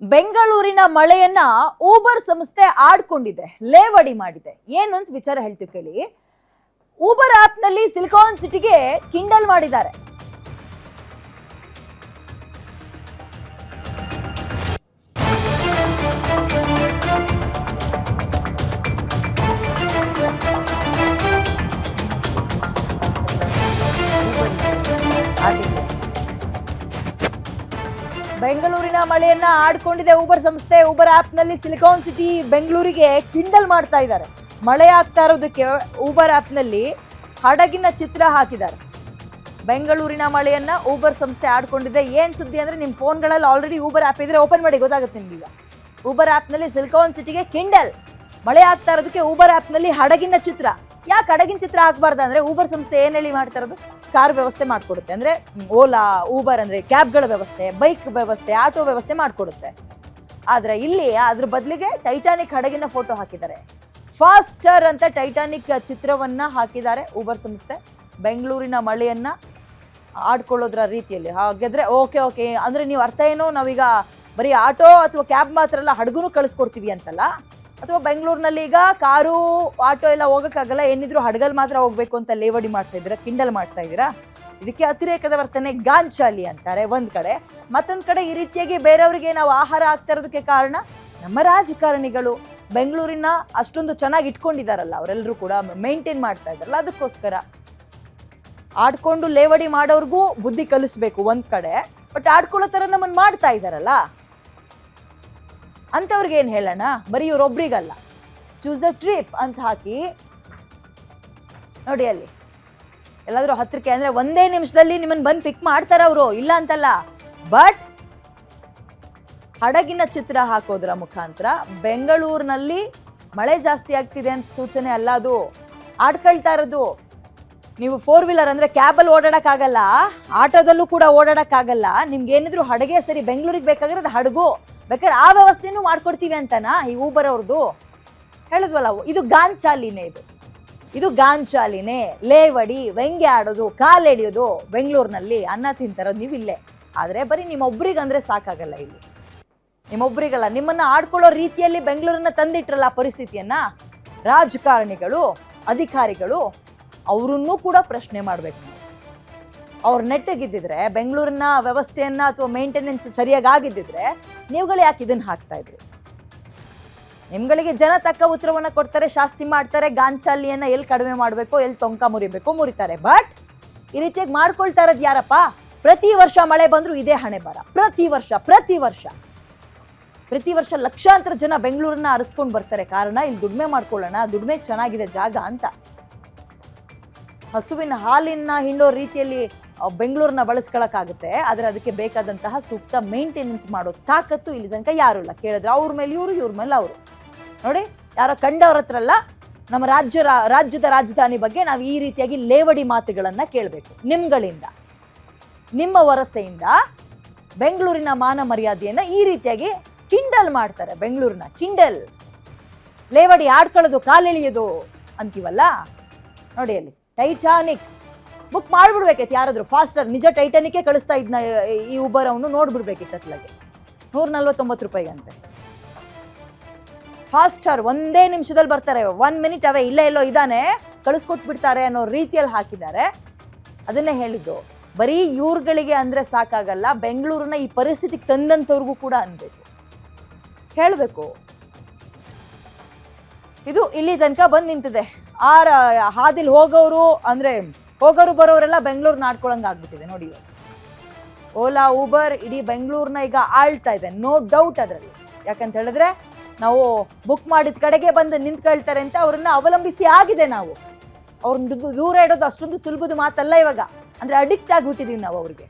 ಬೆಂಗಳೂರಿನ ಮಳೆಯನ್ನ ಊಬರ್ ಸಂಸ್ಥೆ ಆಡ್ಕೊಂಡಿದೆ, ಲೇವಡಿ ಮಾಡಿದೆ ಏನು ಅಂತ ವಿಚಾರ ಹೇಳ್ತೀವಿ ಕೇಳಿ ಊಬರ್ ಆಪ್ನಲ್ಲಿ ಸಿಲಿಕಾನ್ ಸಿಟಿಗೆ ಕಿಂಡಲ್ ಮಾಡಿದ್ದಾರೆ ಆಗಿದೆ. ಬೆಂಗಳೂರಿನ ಮಳೆಯನ್ನ ಆಡ್ಕೊಂಡಿದೆ ಊಬರ್ ಸಂಸ್ಥೆ. ಊಬರ್ ಆಪ್ನಲ್ಲಿ ಸಿಲಿಕಾನ್ ಸಿಟಿ ಬೆಂಗಳೂರಿಗೆ ಕಿಂಡಲ್ ಮಾಡ್ತಾ ಇದ್ದಾರೆ. ಮಳೆ ಆಗ್ತಾ ಇರೋದಕ್ಕೆ ಊಬರ್ ಆಪ್ನಲ್ಲಿ ಹಡಗಿನ ಚಿತ್ರ ಹಾಕಿದ್ದಾರೆ. ಬೆಂಗಳೂರಿನ ಮಳೆಯನ್ನ ಊಬರ್ ಸಂಸ್ಥೆ ಆಡ್ಕೊಂಡಿದೆ. ಏನ್ ಸುದ್ದಿ ಅಂದ್ರೆ ನಿಮ್ ಫೋನ್ಗಳಲ್ಲಿ ಆಲ್ರೆಡಿ ಊಬರ್ ಆಪ್ ಇದ್ರೆ ಓಪನ್ ಮಾಡಿ, ಗೊತ್ತಾಗುತ್ತೆ ನಿಮ್ಗೀಗ. ಊಬರ್ ಆಪ್ನಲ್ಲಿ ಸಿಲಿಕಾನ್ ಸಿಟಿಗೆ ಕಿಂಡಲ್ ಮಳೆ ಆಗ್ತಾ ಇರೋದಕ್ಕೆ ಊಬರ್ ಆಪ್ನಲ್ಲಿ ಹಡಗಿನ ಚಿತ್ರ. ಯಾಕೆ ಹಡಗಿನ ಚಿತ್ರ ಹಾಕ್ಬಾರ್ದು ಅಂದ್ರೆ ಊಬರ್ ಸಂಸ್ಥೆ ಏನ್ ಹೇಳಿ ಮಾಡ್ತಾ ಇರೋದು? ಕಾರ್ ವ್ಯವಸ್ಥೆ ಮಾಡಿಕೊಡುತ್ತೆ. ಅಂದ್ರೆ ಓಲಾ ಊಬರ್ ಅಂದ್ರೆ ಕ್ಯಾಬ್ಗಳ ವ್ಯವಸ್ಥೆ, ಬೈಕ್ ವ್ಯವಸ್ಥೆ, ಆಟೋ ವ್ಯವಸ್ಥೆ ಮಾಡಿಕೊಡುತ್ತೆ. ಆದ್ರೆ ಇಲ್ಲಿ ಅದ್ರ ಬದಲಿಗೆ ಟೈಟಾನಿಕ್ ಹಡಗಿನ ಫೋಟೋ ಹಾಕಿದ್ದಾರೆ. ಫಾಸ್ಟರ್ ಅಂತ ಟೈಟಾನಿಕ್ ಚಿತ್ರವನ್ನ ಹಾಕಿದ್ದಾರೆ ಊಬರ್ ಸಂಸ್ಥೆ. ಬೆಂಗಳೂರಿನ ಮಳೆಯನ್ನ ಆಡ್ಕೊಳ್ಳೋದ್ರ ರೀತಿಯಲ್ಲಿ. ಹಾಗಾದ್ರೆ ಓಕೆ ಓಕೆ ಅಂದ್ರೆ ನೀವು ಅರ್ಥ ಏನೋ ನಾವೀಗ ಬರೀ ಆಟೋ ಅಥವಾ ಕ್ಯಾಬ್ ಮಾತ್ರ ಅಲ್ಲ, ಹಡಗುನು ಕಳಿಸ್ಕೊಡ್ತೀವಿ ಅಂತಲ್ಲ. ಅಥವಾ ಬೆಂಗಳೂರಿನಲ್ಲಿ ಈಗ ಕಾರು, ಆಟೋ ಎಲ್ಲ ಹೋಗೋಕ್ಕಾಗಲ್ಲ, ಏನಿದ್ರು ಹಡಗಲ್ ಮಾತ್ರ ಹೋಗ್ಬೇಕು ಅಂತ ಲೇವಡಿ ಮಾಡ್ತಾ ಇದ್ದೀರಾ, ಕಿಂಡಲ್ ಮಾಡ್ತಾ ಇದ್ದೀರಾ? ಇದಕ್ಕೆ ಅತಿರೇಕದ ವರ್ತನೆ ಗಾಂಚಾಲಿ ಅಂತಾರೆ ಒಂದು ಕಡೆ. ಮತ್ತೊಂದು ಕಡೆ ಈ ರೀತಿಯಾಗಿ ಬೇರೆಯವರಿಗೆ ನಾವು ಆಹಾರ ಆಗ್ತಾ ಇರೋದಕ್ಕೆ ಕಾರಣ ನಮ್ಮ ರಾಜಕಾರಣಿಗಳು ಬೆಂಗಳೂರಿನ ಅಷ್ಟೊಂದು ಚೆನ್ನಾಗಿ ಇಟ್ಕೊಂಡಿದಾರಲ್ಲ ಅವರೆಲ್ಲರೂ ಕೂಡ ಮೇಂಟೈನ್ ಮಾಡ್ತಾ ಇದಾರಲ್ಲ ಅದಕ್ಕೋಸ್ಕರ. ಆಡ್ಕೊಂಡು ಲೇವಡಿ ಮಾಡೋರ್ಗೂ ಬುದ್ಧಿ ಕಲಿಸ್ಬೇಕು ಒಂದು ಕಡೆ, ಬಟ್ ಆಡ್ಕೊಳ್ಳೋ ತರ ನಮ್ಮನ್ನ ಮಾಡ್ತಾ ಇದಾರಲ್ಲ ಅಂಥವ್ರಿಗೆ ಏನು ಹೇಳೋಣ? ಬರೀ ಇವ್ರೊಬ್ರಿಗಲ್ಲ. ಚೂಸ್ ಅ ಟ್ರಿಪ್ ಅಂತ ಹಾಕಿ. ನೋಡಿ ಅಲ್ಲಿ. ಎಲ್ಲಾದರೂ ಹತ್ತಿರಕ್ಕೆ ಅಂದ್ರೆ ಒಂದೇ ನಿಮಿಷದಲ್ಲಿ ನಿಮ್ಮನ್ನ ಬಂದು ಪಿಕ್ ಮಾಡ್ತಾರೆ ಅವರು. ಇಲ್ಲ ಅಂತಲ್ಲ. ಬಟ್ ಹಡಗಿನ ಚಿತ್ರ ಹಾಕೋದ್ರ ಮುಖಾಂತರ ಬೆಂಗಳೂರಿನಲ್ಲಿ ಮಳೆ ಜಾಸ್ತಿ ಆಗ್ತಿದೆ ಅಂತ ಸೂಚನೆ ಅಲ್ಲ ಅದು. ಆಡ್ಕೊಳ್ತಾ ಇರೋದು. ನೀವು ಫೋರ್ ವೀಲರ್ ಅಂದ್ರೆ ಕ್ಯಾಬಲ್ಲಿ ಓಡಾಡೋಕ್ಕಾಗಲ್ಲ. ಆಟೋದಲ್ಲೂ ಕೂಡ ಓಡಾಡಕ್ಕಾಗಲ್ಲ. ನಿಮ್ಗೆ ಏನಿದ್ರು ಹಡಗೆ ಸರಿ, ಬೆಂಗಳೂರಿಗೆ ಬೇಕಾಗಿರೋದು ಹಡಗು. ಬೇಕಾದ್ರೆ ಆ ವ್ಯವಸ್ಥೆನೂ ಮಾಡ್ಕೊಡ್ತೀವಿ ಅಂತನಾ? ಈ ಊಬರ್ ಅವ್ರದ್ದು ಹೇಳಿದ್ವಲ್ಲ, ಇದು ಗಾಂಚಾಲಿನೇ ಇದು. ಇದು ಗಾಂಚಾಲಿನೇ. ಲೇವಡಿ, ವ್ಯಂಗ್ಯ ಆಡೋದು ಕಾಲೆಳೆಯೋದು ಬೆಂಗಳೂರಿನಲ್ಲಿ ಅನ್ನ ತಿಂತಾರೋದು ನೀವು ಇಲ್ಲೇ. ಆದರೆ ಬರೀ ನಿಮ್ಮೊಬ್ರಿಗಂದ್ರೆ ಸಾಕಾಗಲ್ಲ ಇಲ್ಲಿ. ನಿಮ್ಮೊಬ್ರಿಗಲ್ಲ, ನಿಮ್ಮನ್ನು ಆಡ್ಕೊಳ್ಳೋ ರೀತಿಯಲ್ಲಿ ಬೆಂಗಳೂರನ್ನ ತಂದಿಟ್ರಲ್ಲ ಪರಿಸ್ಥಿತಿಯನ್ನು? ರಾಜಕಾರಣಿಗಳು, ಅಧಿಕಾರಿಗಳು, ಅವರನ್ನೂ ಕೂಡ ಪ್ರಶ್ನೆ ಮಾಡ್ಬೇಕು. ಅವ್ರು ನೆಟ್ಟಗಿದ್ದಿದ್ರೆ, ಬೆಂಗಳೂರಿನ ವ್ಯವಸ್ಥೆಯನ್ನ ಅಥವಾ ಮೇಂಟೆನೆನ್ಸ್ ಸರಿಯಾಗಿ ಆಗಿದ್ದಿದ್ರೆ ನೀವುಗಳು ಯಾಕೆ ಇದನ್ನ ಹಾಕ್ತಾ ಇದ್ರಿ? ನಿಮ್ಗಳಿಗೆ ಜನ ತಕ್ಕ ಉತ್ತರವನ್ನ ಕೊಡ್ತಾರೆ, ಶಾಸ್ತಿ ಮಾಡ್ತಾರೆ, ಗಾಂಚಾಲಿಯನ್ನ ಎಲ್ಲಿ ಕಡಿಮೆ ಮಾಡಬೇಕು ಎಲ್ಲಿ ತೊಂಕ ಮುರಿಬೇಕು, ಮುರಿತಾರೆ. ಬಟ್ ಈ ರೀತಿಯಾಗಿ ಮಾಡ್ಕೊಳ್ತಾ ಇರೋದು ಯಾರಪ್ಪ? ಪ್ರತಿ ವರ್ಷ ಮಳೆ ಬಂದ್ರು ಇದೇ ಹಣೆ ಬರ ಪ್ರತಿ ವರ್ಷ ಪ್ರತಿ ವರ್ಷ. ಪ್ರತಿ ವರ್ಷ ಲಕ್ಷಾಂತರ ಜನ ಬೆಂಗಳೂರನ್ನ ಅರಸ್ಕೊಂಡು ಬರ್ತಾರೆ. ಕಾರಣ, ಇಲ್ಲಿ ದುಡಿಮೆ ಮಾಡ್ಕೊಳ್ಳೋಣ, ದುಡಿಮೆ ಚೆನ್ನಾಗಿದೆ ಜಾಗ ಅಂತ. ಹಸುವಿನ ಹಾಲಿನ ಹಿಂಡೋ ರೀತಿಯಲ್ಲಿ ಬೆಂಗಳೂರನ್ನ ಬಳಸ್ಕೊಳಕ್ಕಾಗುತ್ತೆ, ಆದರೆ ಅದಕ್ಕೆ ಬೇಕಾದಂತಹ ಸೂಕ್ತ ಮೇಂಟೆನೆನ್ಸ್ ಮಾಡೋ ತಾಕತ್ತು ಇಲ್ಲಿ ತನಕ ಯಾರು ಇಲ್ಲ. ಕೇಳಿದ್ರೆ ಅವ್ರ ಮೇಲೆ ಇವರು, ಇವ್ರ ಮೇಲೆ ಅವರು. ನೋಡಿ, ಯಾರೋ ಕಂಡವ್ರ ಹತ್ರ ಅಲ್ಲ, ನಮ್ಮ ರಾಜ್ಯ ರಾಜ್ಯದ ರಾಜಧಾನಿ ಬಗ್ಗೆ ನಾವು ಈ ರೀತಿಯಾಗಿ ಲೇವಡಿ ಮಾತುಗಳನ್ನು ಕೇಳಬೇಕು. ನಿಮ್ಗಳಿಂದ, ನಿಮ್ಮ ವರಸೆಯಿಂದ ಬೆಂಗಳೂರಿನ ಮಾನ ಮರ್ಯಾದೆಯನ್ನು ಈ ರೀತಿಯಾಗಿ ಕಿಂಡಲ್ ಮಾಡ್ತಾರೆ ಬೆಂಗಳೂರಿನ. ಕಿಂಡಲ್ ಲೇವಡಿ ಆಡ್ಕೊಳ್ಳೋದು, ಕಾಲೆಳೆಯೋದು ಅಂತೀವಲ್ಲ? ನೋಡಿ ಅಲ್ಲಿ ಟೈಟಾನಿಕ್ ಬುಕ್ ಮಾಡಿಬಿಡ್ಬೇಕಿತ್ತು. ಯಾರಾದರೂ ಫಾಸ್ಟರ್ ನಿಜ ಟೈಟನಿಕ್ಕೆ ಕಳಿಸ್ತಾ ಇದ್ನ, ಈ ಉಬರ್ ಅವನು ನೋಡ್ಬಿಡ್ಬೇಕಿತ್ತು ಅತ್ಲಾಗೆ ನೂರ ನಲ್ವತ್ತೊಂಬತ್ತು ರೂಪಾಯಿಗಂತೆ. ಫಾಸ್ಟರ್ ಒಂದೇ ನಿಮಿಷದಲ್ಲಿ ಬರ್ತಾರೆ. ಒನ್ ಮಿನಿಟ್ ಅವೇ ಇಲ್ಲೇ ಎಲ್ಲೋ ಇದ್ದಾನೆ, ಕಳಿಸ್ಕೊಟ್ಬಿಡ್ತಾರೆ ಅನ್ನೋ ರೀತಿಯಲ್ಲಿ ಹಾಕಿದ್ದಾರೆ. ಅದನ್ನೇ ಹೇಳಿದ್ದು, ಬರೀ ಇವ್ರುಗಳಿಗೆ ಅಂದ್ರೆ ಸಾಕಾಗಲ್ಲ, ಬೆಂಗಳೂರನ್ನ ಈ ಪರಿಸ್ಥಿತಿಗೆ ತಂದಂಥವ್ರಿಗೂ ಕೂಡ ಅನ್ಬೇಕು. ಹೇಳಬೇಕು. ಇದು ಇಲ್ಲಿ ತನಕ ಬಂದು ನಿಂತಿದೆ. ಆ ಹಾದಿಲಿ ಹಾದಿಲ್ ಹೋಗೋರು ಅಂದ್ರೆ ಹೋಗೋರು ಬರೋರೆಲ್ಲ ಬೆಂಗಳೂರು ನಾಡ್ಕೊಳಂಗೆ ಆಗ್ಬಿಟ್ಟಿದೆ ನೋಡಿ ಓಲಾ ಊಬರ್ ಇಡೀ ಬೆಂಗಳೂರನ್ನ ಈಗ ಆಳ್ತಾ ಇದೆ. ನೋ ಡೌಟ್ ಅದರಲ್ಲಿ. ಯಾಕಂತ ಹೇಳಿದ್ರೆ ನಾವು ಬುಕ್ ಮಾಡಿದ ಕಡೆಗೆ ಬಂದು ನಿಂತ್ಕೊಳ್ತಾರೆ ಅಂತ ಅವ್ರನ್ನ ಅವಲಂಬಿಸಿ ಆಗಿದೆ ನಾವು. ಅವ್ರನ್ನ ದೂರ ಇಡೋದು ಅಷ್ಟೊಂದು ಸುಲಭದ ಮಾತಲ್ಲ ಇವಾಗ. ಅಂದ್ರೆ ಅಡಿಕ್ಟ್ ಆಗ್ಬಿಟ್ಟಿದೀವಿ ನಾವು ಅವ್ರಿಗೆ.